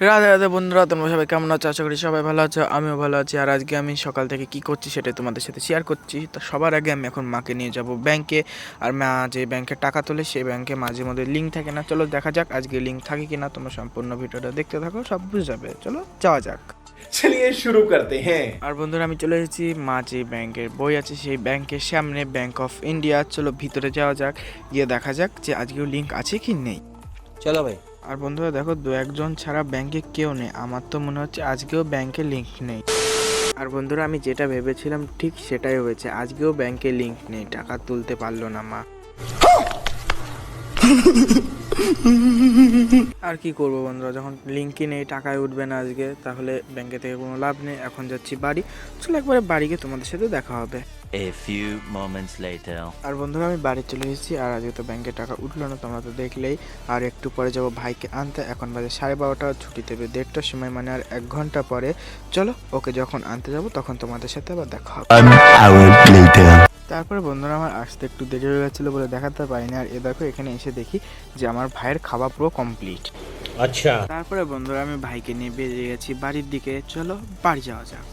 রাধে রাধে বন্ধুরা তোমরা সবাই কেমন আছো? আশা করি সবাই ভালো আছো আমিও ভালো আছি। আর আজকে আমি সকাল থেকে কি করছি সেটা তোমাদের সাথে শেয়ার করছি। তো সবার আগে আমি এখন মাকে নিয়ে যাব ব্যাংকে আর মা যে ব্যাংকে টাকা তোলে সেই ব্যাংকে মাঝে মধ্যে লিঙ্ক থাকে না। চলো দেখা যাক আজকে লিঙ্ক থাকে কি না তোমরা সম্পূর্ণ ভিডিওটা দেখতে থাকো সব বুঝে যাবে চলো যাওয়া যাক। চলিয়ে শুরু করতে হ্যাঁ। আর বন্ধুরা আমি চলে এসেছি মা যে ব্যাংকের বই আছে সেই ব্যাংকের সামনে ব্যাংক অফ ইন্ডিয়া চলো ভিতরে যাওয়া যাক গিয়ে দেখা যাক যে আজকেও লিঙ্ক আছে কি নেই। চলো ভাই। আর বন্ধুরা দেখো, দু একজন ছাড়া ব্যাংকে কেউ নেই। আমার তো মনে হচ্ছে আজকেও ব্যাংকে লিঙ্ক নেই। আর বন্ধুরা, আমি যেটা ভেবেছিলাম, ঠিক সেটাই হয়েছে। আজকেও ব্যাংকে লিঙ্ক নেই। টাকা তুলতে পারল না মা। আর কি করব বন্ধুরা যখন লিঙ্কই নেই টাকায় উঠবে না আজকে তাহলে ব্যাংকে থেকে কোনো লাভ নেই এখন যাচ্ছি বাড়ি। চলো একবারে বাড়ি গিয়ে তোমাদের সাথে দেখা হবে। A few moments later. আর বন্ধুরা আমি বাড়ি চলে এসেছি আর আজকে তো ব্যাংকে টাকা উঠল না তোমরা তো দেখলেই। আর একটু পরে যাব ভাইকে আনতে এখন বাজে সাড়ে বারোটা ছুটি দেবে দেড়টার সময় মানে আর এক ঘণ্টা পরে। চলো ওকে যখন আনতে যাব তখন তোমাদের সাথে আবার দেখা হবে. তারপরে বন্ধুরা আমার আসতে একটু দেরি হয়ে গেছিল বলে দেখাতে পারিনি। আর এ দেখো এখানে এসে দেখি যে আমার ভাইয়ের খাওয়া পুরো কমপ্লিট আচ্ছা। তারপরে বন্ধুরা আমি ভাইকে নিয়ে বেরিয়ে গেছি বাড়ির দিকে। চলো বাড়ি যাওয়া যাক।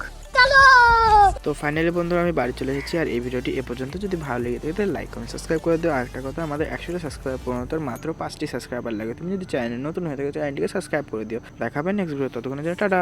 তো ফাইনালি বন্ধুরা আমি বাড়ি চলে এসেছি। আর এই ভিডিওটি এ পর্যন্ত যদি ভালো লেগে থাকে তাহলে লাইক কমেন্ট সাবস্ক্রাইব করে দিও। আরেকটা কথা আমাদের একশোটা সাবস্ক্রাইব পূর্ণত মাত্র পাঁচটি সাবস্ক্রাইবার লাগে। তুমি যদি চ্যানেল নতুন হয়ে থাকে চ্যানেলটিকে সাবস্ক্রাইব করে দিও। দেখাবেন নেক্সট ভিডিও ততক্ষণের জন্য টাটা।